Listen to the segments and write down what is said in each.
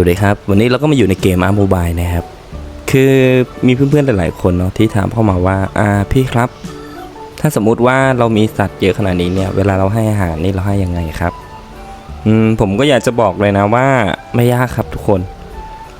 วัสดีครับ วันนี้เราก็มาอยู่ในเกมอาร์โมบายนะครับ คือมีเพื่อนๆหลายๆคนเนาะที่ถามเข้ามาว่าอ่าพี่ครับ ถ้าสมมุติว่าเรามีสัตว์เยอะขนาดนี้เนี่ย เวลาเราให้อาหารนี่เราให้ยังไงครับ อืมผมก็อยากจะบอกเลยนะว่าไม่ยากครับทุกคน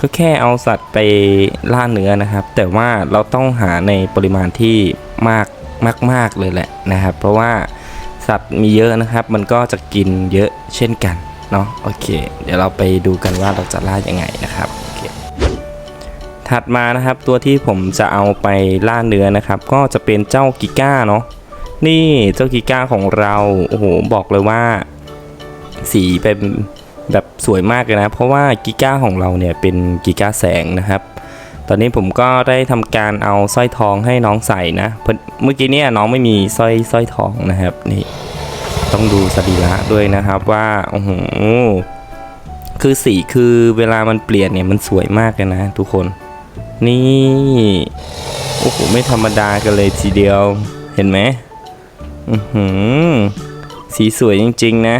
ก็แค่เอาสัตว์ไปล่าเนื้อนะครับ แต่ว่าเราต้องหาในปริมาณที่มากมาก ๆเลยแหละนะครับ เพราะว่าสัตว์มีเยอะนะครับ มันก็จะกินเยอะเช่นกัน เนาะโอเค เดี๋ยวเราไปดูกันว่าเราจะล่ายังไงนะครับโอเคถัดมานะครับตัวที่ผมจะเอาไปล่าเนื้อนะครับ ก็จะเป็นเจ้ากิก้าเนาะนี่เจ้ากิก้าของเราโอ้โหบอกเลยว่า สีเป็นแบบสวยมากเลยนะ เพราะว่ากิก้าของเราเนี่ยเป็นกิก้าแสงนะครับตอนนี้ผมก็ได้ทำการเอาสร้อยทองให้น้องใส่นะเพราะเมื่อกี้เนี่ยน้องไม่มีสร้อยสร้อยทองนะครับนี่ ต้องดูสรีระด้วยนะครับว่าโอ้โหคือสีคือเวลามันเปลี่ยนเนี่ยมันสวยมากเลยนะ ทุกคน นี่โอ้โหไม่ธรรมดากันเลยทีเดียวเห็นไหมอือหือสีสวยจริง ๆ นะ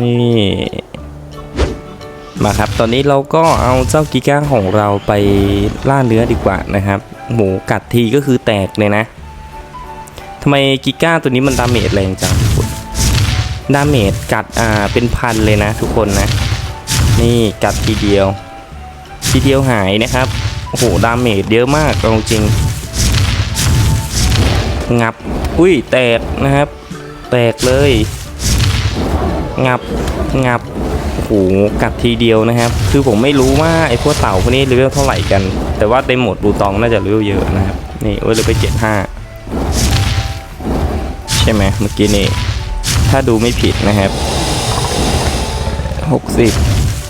นี่ มาครับ ตอนนี้เราก็เอาเจ้ากิก้าของเราไปล่าเนื้อดีกว่านะครับ หมูกัดทีก็คือแตกเลยนะ ทำไมกิก้าตัวนี้มันดาเมจแรงจังทุกคนดาเมจกัดอ่าเป็นพันเลยนะทุกคนนะ นี่กัดทีเดียว ทีเดียวหายนะครับโอ้โหดาเมจเยอะมากเอาจริง งับอุ้ยแตกนะครับ แตกเลย งับงับโอ้โหกัดทีเดียวนะครับ คือผมไม่รู้ว่าไอ้พวกเต่าพวกนี้เลเวลเท่าไหร่กัน แต่ว่าในโหมดบูตองน่าจะเลเวลเยอะนะครับนี่โอ้ยเลเวลเจ็ดห้า ใช่ไหมเมื่อกี้นี่ถ้าดูไม่ผิดนะครับหกสิบ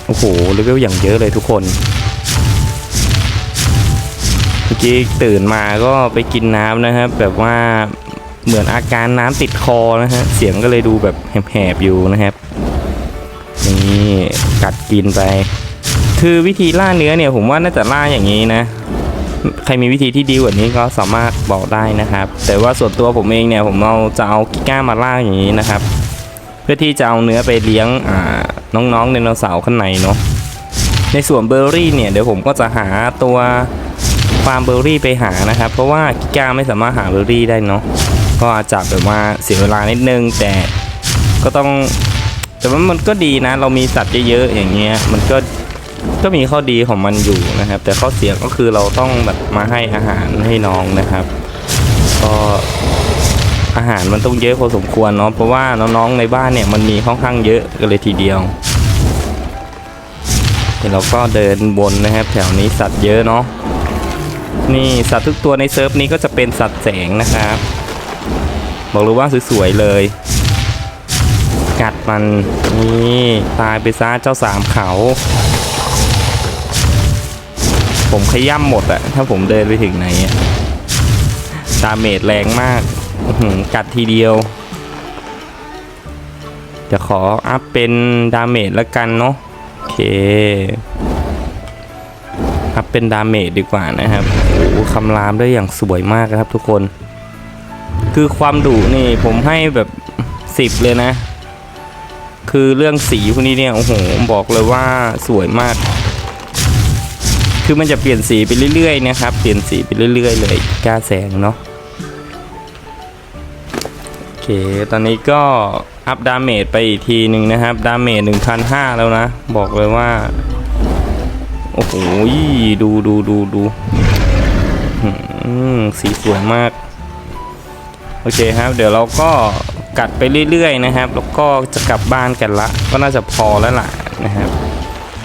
โอ้โหเลเวลอย่างเยอะเลยทุกคน เมื่อกี้ตื่นมาก็ไปกินน้ำนะครับ แบบว่าเหมือนอาการน้ำติดคอนะฮะ เสียงก็เลยดูแบบแหบๆอยู่นะครับนี่กัดกินไป คือวิธีล่าเนื้อเนี่ยผมว่าน่าจะล่าอย่างนี้นะ ใครมีวิธีที่ดีกว่านี้ก็สามารถบอกได้นะครับ แต่ว่าส่วนตัวผมเองเนี่ยผมเอาจะเอากิก้ามาล่าอย่างนี้นะครับ เพื่อที่จะเอาเนื้อไปเลี้ยงน้องๆไดโนเสาร์ข้างในเนาะในส่วนเบอร์รี่เนี่ยเดี๋ยวผมก็จะหาตัวฟาร์มเบอร์รี่ไปหานะครับ เพราะว่ากิก้าไม่สามารถหาเบอร์รี่ได้เนาะก็อาจจะแบบว่าเสียเวลานิดนึงแต่ก็ต้องแต่ว่ามันก็ดีนะ เรามีสัตว์เยอะๆอย่างเงี้ยมันก็ ก็มีข้อดีของมันอยู่นะครับ แต่ข้อเสียก็คือเราต้องแบบมาให้อาหารให้น้องนะครับ ก็อาหารมันต้องเยอะพอสมควรเนาะเพราะว่าน้องๆในบ้านเนี่ยมันมีค่อนข้างเยอะกันเลยทีเดียวเดี๋ยวเราก็เดินวนนะครับ แถวนี้สัตว์เยอะเนาะนี่สัตว์ทุกตัวในเซิร์ฟนี้ก็จะเป็นสัตว์แสงนะครับ บอกเลยว่าสวยๆเลย กัดมันนี่ตายไปซะเจ้าสามเขา ผมขย่ำหมดอะถ้าผมเดินไปถึงไหนดาเมจแรงมาก กัดทีเดียว จะขออัพเป็นดาเมจแล้วกันเนาะโอเค อัพเป็นดาเมจดีกว่านะครับโอ้โหคำรามได้อย่างสวยมากนะครับทุกคน คือความดุนี่ผมให้แบบสิบเลยนะ คือเรื่องสีพวกนี้เนี่ย โอ้โห บอกเลยว่าสวยมาก คือมันจะเปลี่ยนสีไปเรื่อยๆนะครับ เปลี่ยนสีไปเรื่อย ๆ เลยกล้าแสงเนาะโอเค ตอนนี้ก็อัพดาเมจไปอีกทีหนึ่งนะครับ ดาเมจ1,500 แล้วนะ บอกเลยว่า โอ้โห ดูดูดูดูสีสวยมาก โอเคครับ เดี๋ยวเราก็กัดไปเรื่อยๆนะครับ แล้วก็จะกลับบ้านกันละ ก็น่าจะพอแล้วล่ะนะครับ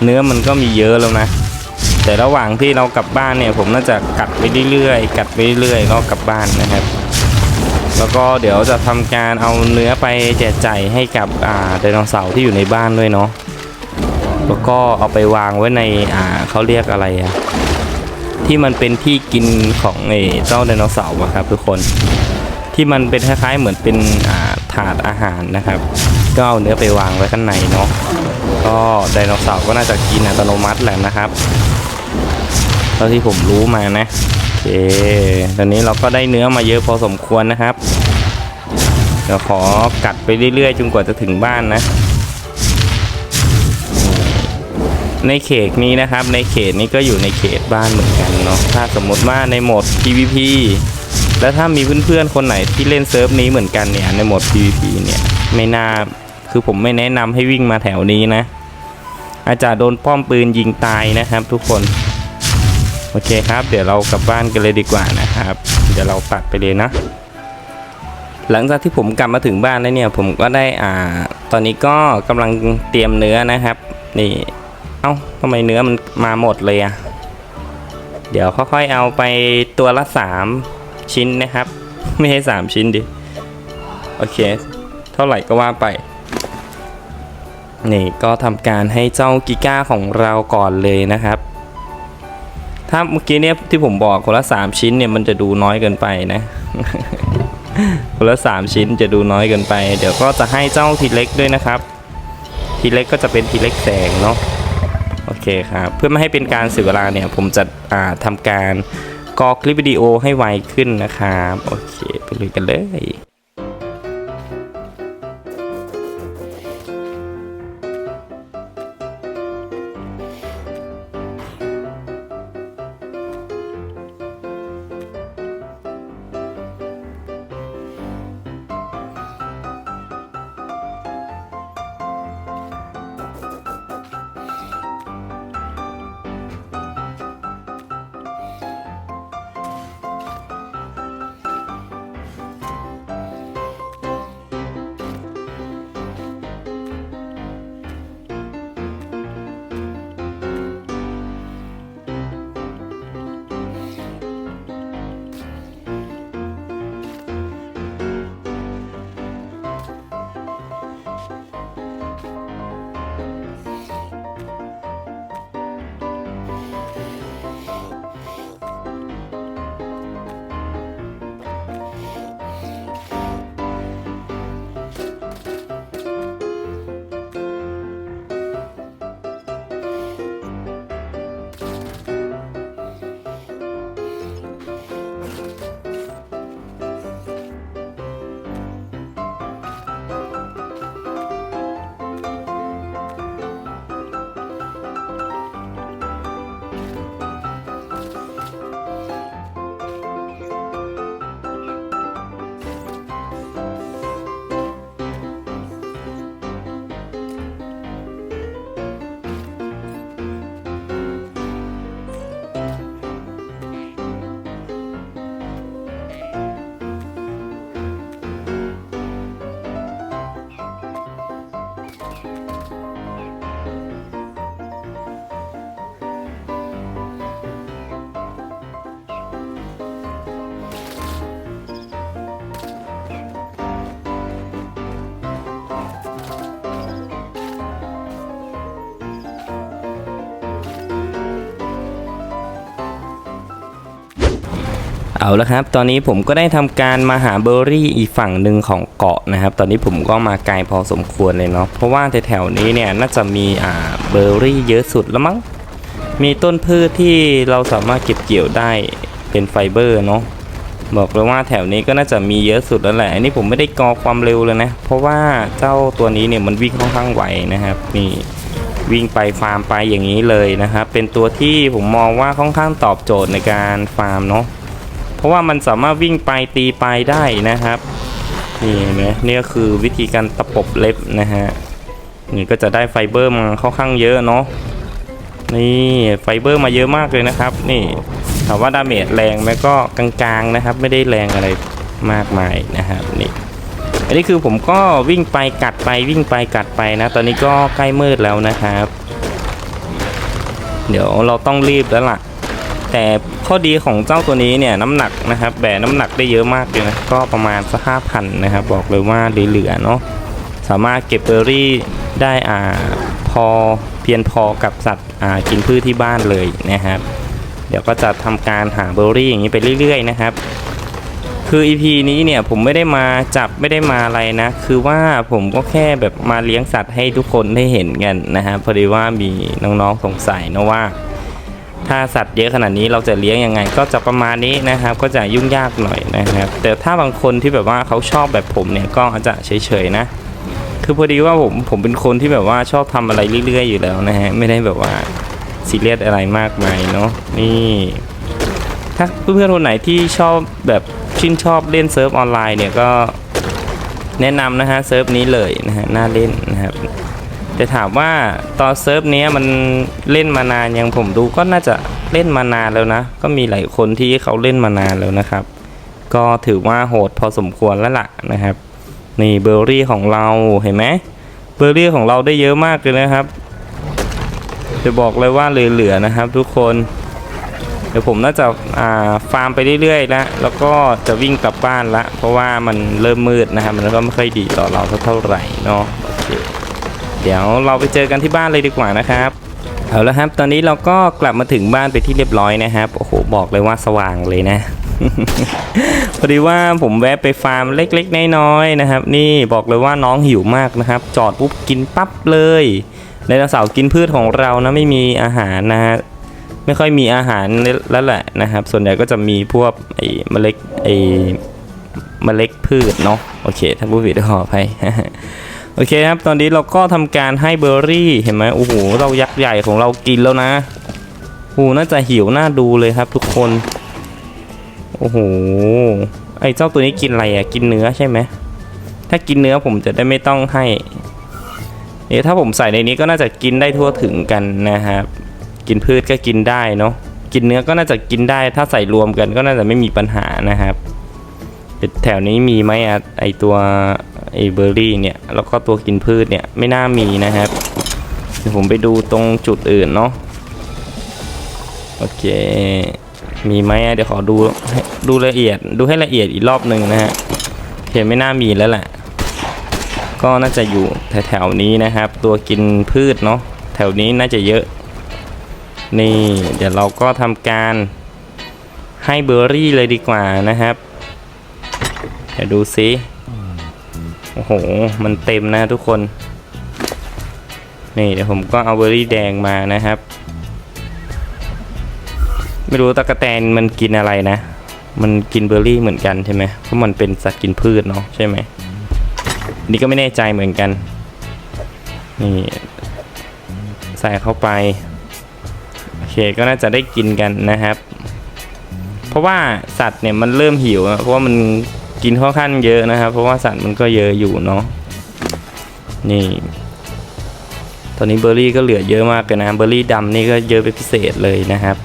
เนื้อมันก็มีเยอะแล้วนะ แต่ระหว่างที่เรากลับบ้านเนี่ย ผมน่าจะกัดไปเรื่อยๆกัดไปเรื่อยๆก็กลับบ้านนะครับ แล้วก็เดี๋ยวจะทำการเอาเนื้อไปแจกจ่ายให้กับอ่าไดโนเสาร์ที่อยู่ในบ้านด้วยเนาะแล้วก็เอาไปวางไว้ในอ่าเขาเรียกอะไรอะที่มันเป็นที่กินของไอ้เจ้าไดโนเสาร์อะครับทุกคนที่มันเป็นคล้ายๆเหมือนเป็นอ่าถาดอาหารนะครับ ก็เอาเนื้อไปวางไว้ข้างในเนาะก็ไดโนเสาร์ก็น่าจะกินอัตโนมัติแหละนะครับ ท่าที่ผมรู้มานะโอเคตอนนี้เราก็ได้เนื้อมาเยอะพอสมควรนะครับเดี๋ยวขอกัดไปเรื่อยๆจนกว่าจะถึงบ้านนะ ในเขตนี้นะครับ ในเขตนี้ก็อยู่ในเขตบ้านเหมือนกันเนาะถ้าสมมติว่าในโหมด PVP แล้วถ้ามีเพื่อนๆคนไหนที่เล่นเซิร์ฟนี้เหมือนกันเนี่ยในโหมด PVP เนี่ยไม่น่าคือผมไม่แนะนำให้วิ่งมาแถวนี้นะ อาจจะโดนป้อมปืนยิงตายนะครับทุกคน โอเคครับ เดี๋ยวเรากลับบ้านกันเลยดีกว่านะครับ เดี๋ยวเราตัดไปเลยนะหลังจากที่ผมกลับมาถึงบ้านแล้วเนี่ย ผมก็ได้อ่า ตอนนี้ก็กำลังเตรียมเนื้อนะครับ นี่เอ้าทำไมเนื้อมันมาหมดเลยอะเดี๋ยวค่อยๆเอาไปตัวละสามชิ้นนะครับ ไม่ใช่สามชิ้นดิโอเค เท่าไหร่ก็ว่าไป นี่ก็ทำการให้เจ้ากิก้าของเราก่อนเลยนะครับ ถ้าเมื่อกี้เนี่ยที่ผมบอกคนละสามชิ้นเนี่ยมันจะดูน้อยเกินไปนะคนละสามชิ้นจะดูน้อยเกินไป เดี๋ยวก็จะให้เจ้าทีเล็กด้วยนะครับ ทีเล็กก็จะเป็นทีเล็กแสงเนาะโอเคครับเพื่อไม่ให้เป็นการเสียเวลาเนี่ยผมจะอ่าทำการกอคลิปวิดีโอให้ไวขึ้นนะครับ โอเค ไปเลยกันเลย เอาละครับ ตอนนี้ผมก็ได้ทำการมาหาเบอร์รี่อีกฝั่งหนึ่งของเกาะนะครับ ตอนนี้ผมก็มาไกลพอสมควรเลยเนาะ เพราะว่าแถวๆนี้เนี่ยน่าจะมีอ่าเบอร์รี่เยอะสุดแล้วมั้ง มีต้นพืชที่เราสามารถเก็บเกี่ยวได้เป็นไฟเบอร์เนาะ บอกเลยว่าแถวนี้ก็น่าจะมีเยอะสุดแล้วแหละ อันนี้ผมไม่ได้กอความเร็วเลยนะ เพราะว่าเจ้าตัวนี้เนี่ยมันวิ่งค่อนข้างไหวนะครับ นี่วิ่งไปฟาร์มไปอย่างนี้เลยนะครับ เป็นตัวที่ผมมองว่าค่อนข้างตอบโจทย์ในการฟาร์มเนาะ เพราะว่ามันสามารถวิ่งไปตีไปได้นะครับ นี่เห็นไหมนี่ก็คือวิธีการตะปบเล็บนะฮะนี่ก็จะได้ไฟเบอร์มาค่อนข้างเยอะเนาะนี่ไฟเบอร์มาเยอะมากเลยนะครับ นี่ถามว่าดาเมจแรงไหมก็กลางๆนะครับ ไม่ได้แรงอะไรมากมายนะครับนี่อันนี้คือผมก็วิ่งไปกัดไปวิ่งไปกัดไปนะ ตอนนี้ก็ใกล้มืดแล้วนะครับ เดี๋ยวเราต้องรีบแล้วล่ะ แต่ข้อดีของเจ้าตัวนี้เนี่ยน้ำหนักนะครับแบกน้ำหนักได้เยอะมากเลยนะก็ประมาณสักห้าพันนะครับ บอกเลยว่าเหลือๆเนาะสามารถเก็บเบอร์รี่ได้อ่าพอเพียงพอกับสัตว์อ่ากินพืชที่บ้านเลยนะครับ เดี๋ยวก็จะทำการหาเบอร์รี่อย่างนี้ไปเรื่อย ๆ นะครับ คือ EP นี้เนี่ยผมไม่ได้มาจับไม่ได้มาอะไรนะ คือว่าผมก็แค่แบบมาเลี้ยงสัตว์ให้ทุกคนได้เห็นกันนะฮะพอดีว่ามีน้องๆสงสัยนะว่า ถ้าสัตว์เยอะขนาดนี้เราจะเลี้ยงยังไง ก็จะประมาณนี้นะครับ ก็จะยุ่งยากหน่อยนะครับ แต่ถ้าบางคนที่แบบว่าเขาชอบแบบผมเนี่ยก็อาจจะเฉยๆนะ คือพอดีว่าผมผมเป็นคนที่แบบว่าชอบทำอะไรเรื่อยๆอยู่แล้วนะฮะไม่ได้แบบว่าซีเรียสอะไรมากมายเนาะนี่ถ้าเพื่อนๆคนไหนที่ชอบแบบชื่นชอบเล่นเซิร์ฟออนไลน์เนี่ยก็แนะนำนะฮะเซิร์ฟนี้เลยนะฮะน่าเล่นนะครับ แต่ถามว่าตอนเซิร์ฟเนี้ยมันเล่นมานานยังผมดูก็น่าจะเล่นมานานแล้วนะ ก็มีหลายคนที่เขาเล่นมานานแล้วนะครับ ก็ถือว่าโหดพอสมควรแล้วล่ะนะครับ นี่เบอร์รี่ของเราเห็นไหมเบอร์รี่ของเราได้เยอะมากเลยนะครับ จะบอกเลยว่าเหลือๆนะครับ ทุกคนเดี๋ยวผมน่าจะาฟาร์มไปเรื่อยๆแล้วแล้วก็จะวิ่งกลับบ้านละเพราะว่ามันเริ่มมืดนะครับมันก็ไม่ค่อยดีต่อเราเท่าไหร่เนาะโอเค เดี๋ยวเราไปเจอกันที่บ้านเลยดีกว่านะครับเอาละครับตอนนี้เราก็กลับมาถึงบ้านไปที่เรียบร้อยนะครับโอ้โหบอกเลยว่าสว่างเลยนะ พอดีว่าผมแวะไปฟาร์มเล็กๆน้อยๆนะครับ นี่บอกเลยว่าน้องหิวมากนะครับ จอดปุ๊บกินปั๊บเลยไดโนเสาร์กินพืชของเรานะไม่มีอาหารนะฮะไม่ค่อยมีอาหารแล้วแหละนะครับ ส่วนใหญ่ก็จะมีพวกไอ้เมล็ดไอ้เมล็ดพืชเนาะโอเคถ้าผู้ผิดขออภัย โอเคครับ ตอนนี้เราก็ทำการให้เบอร์รี่ เห็นไหมโอ้โห เรายักษ์ใหญ่ของเรากินแล้วนะโอ้โหน่าจะหิวน่าดูเลยครับ ทุกคน โอ้โห ไอ้เจ้าตัวนี้กินอะไรอะ กินเนื้อใช่ไหม ถ้ากินเนื้อผมจะได้ไม่ต้องให้ เอ๊ะถ้าผมใส่ในนี้ก็น่าจะกินได้ทั่วถึงกันนะครับ กินพืชก็กินได้เนาะ กินเนื้อก็น่าจะกินได้ ถ้าใส่รวมกันก็น่าจะไม่มีปัญหานะครับ แถวนี้มีไหมอะ ไอตัว ไอเบอร์รี่เนี่ย แล้วก็ตัวกินพืชเนี่ย ไม่น่ามีนะครับเดี๋ยวผมไปดูตรงจุดอื่นเนาะโอเค มีไหมเดี๋ยวขอดูดูละเอียดดูให้ละเอียดอีกรอบหนึ่งนะฮะเห็นไม่น่ามีแล้วแหละ ก็น่าจะอยู่แถวๆนี้นะครับ ตัวกินพืชเนาะแถวนี้น่าจะเยอะ นี่ เดี๋ยวเราก็ทำการให้เบอร์รี่เลยดีกว่านะครับ เดี๋ยวดูซิ อ้โห มันเต็มนะทุกคน นี่เดี๋ยวผมก็เอาเบอร์รี่แดงมานะครับ ไม่รู้ตะกะแตนมันกินอะไรนะ มันกินเบอร์รี่เหมือนกันใช่ไหมเพราะมันเป็นสัตว์กินพืชเนาะใช่ไหม นี่ก็ไม่แน่ใจเหมือนกัน นี่ ใส่เข้าไป โอเคก็น่าจะได้กินกันนะครับ เพราะว่าสัตว์เนี่ยมันเริ่มหิว เพราะว่ามัน กินค่อนข้างเยอะนะครับ เพราะว่าสัตว์มันก็เยอะอยู่เนาะนี่ ตอนนี้เบอร์รี่ก็เหลือเยอะมากเลยนะเบอร์รี่ดำนี่ก็เยอะเป็นพิเศษเลยนะครับ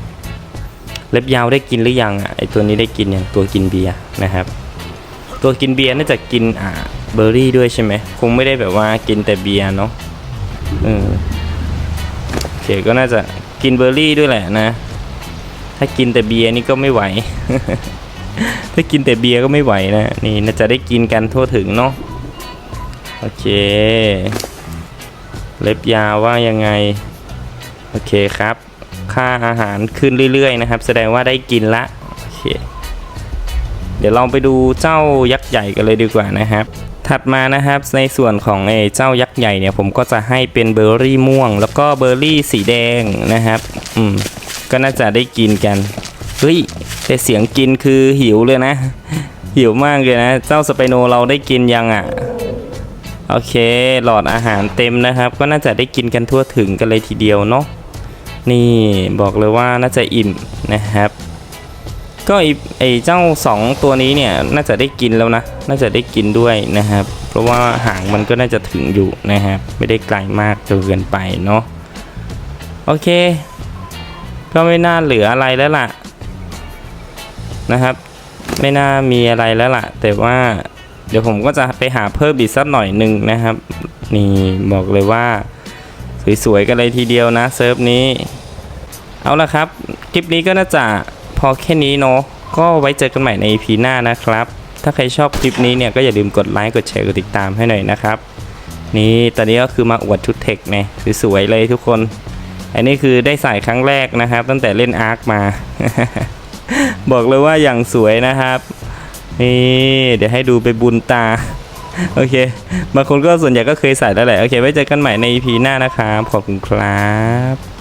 เล็บยาวได้กินหรือยังอะไอตัวนี้ได้กินยังตัวกินเบียร์นะครับ ตัวกินเบียร์น่าจะกินอ่าเบอร์รี่ด้วยใช่ไหมคงไม่ได้แบบว่ากินแต่เบียร์เนาะเออโอเคก็น่าจะกินเบอร์รี่ด้วยแหละนะ ถ้ากินแต่เบียร์นี่ก็ไม่ไหว ถ้ากินแต่เบียร์ก็ไม่ไหวนะ นี่น่าจะได้กินกันทั่วถึงเนาะโอเค เล็บยาวว่ายังไง โอเคครับ ค่าอาหารขึ้นเรื่อยๆนะครับ แสดงว่าได้กินละโอเค เดี๋ยวเราไปดูเจ้ายักษ์ใหญ่กันเลยดีกว่านะครับถัดมานะครับในส่วนของไอ้เจ้ายักษ์ใหญ่เนี่ยผมก็จะให้เป็นเบอร์รี่ม่วง แล้วก็เบอร์รี่สีแดงนะครับ อืม ก็น่าจะได้กินกัน เฮ้ย แต่เสียงกินคือหิวเลยนะ หิวมากเลยนะ เจ้าสไปโนเราได้กินยังอะ โอเค หลอดอาหารเต็มนะครับ ก็น่าจะได้กินกันทั่วถึงกันเลยทีเดียวเนาะนี่บอกเลยว่าน่าจะอิ่มนะครับ ก็ไออเจ้าสองตัวนี้เนี่ยน่าจะได้กินแล้วนะ น่าจะได้กินด้วยนะครับ เพราะว่าหางมันก็น่าจะถึงอยู่นะครับ ไม่ได้ไกลมากจนเกินไปเนาะโอเค ก็ไม่น่าเหลืออะไรแล้วล่ะ นะครับ ไม่น่ามีอะไรแล้วล่ะ แต่ว่าเดี๋ยวผมก็จะไปหาเพิ่มอีกสักหน่อยหนึ่งนะครับ นี่บอกเลยว่า สวยๆกันเลยทีเดียวนะเซิร์ฟนี้ เอาละครับ คลิปนี้ก็น่าจะพอแค่นี้เนาะก็ไว้เจอกันใหม่ใน EP หน้านะครับ ถ้าใครชอบคลิปนี้เนี่ยก็อย่าลืมกดไลค์กดแชร์กดติดตามให้หน่อยนะครับ นี่ตอนนี้ก็คือมาอวดชุดเทคเนี่ยสวยๆเลยทุกคน อันนี้คือได้ใส่ครั้งแรกนะครับ ตั้งแต่เล่นอาร์คมา บอกเลยว่าอย่างสวยนะครับ นี่เดี๋ยวให้ดูไปบุญตา โอเค บางคนก็ส่วนใหญ่ก็เคยใส่แล้วแหละ โอเค ไว้เจอกันใหม่ใน EP หน้านะครับ ขอบคุณครับ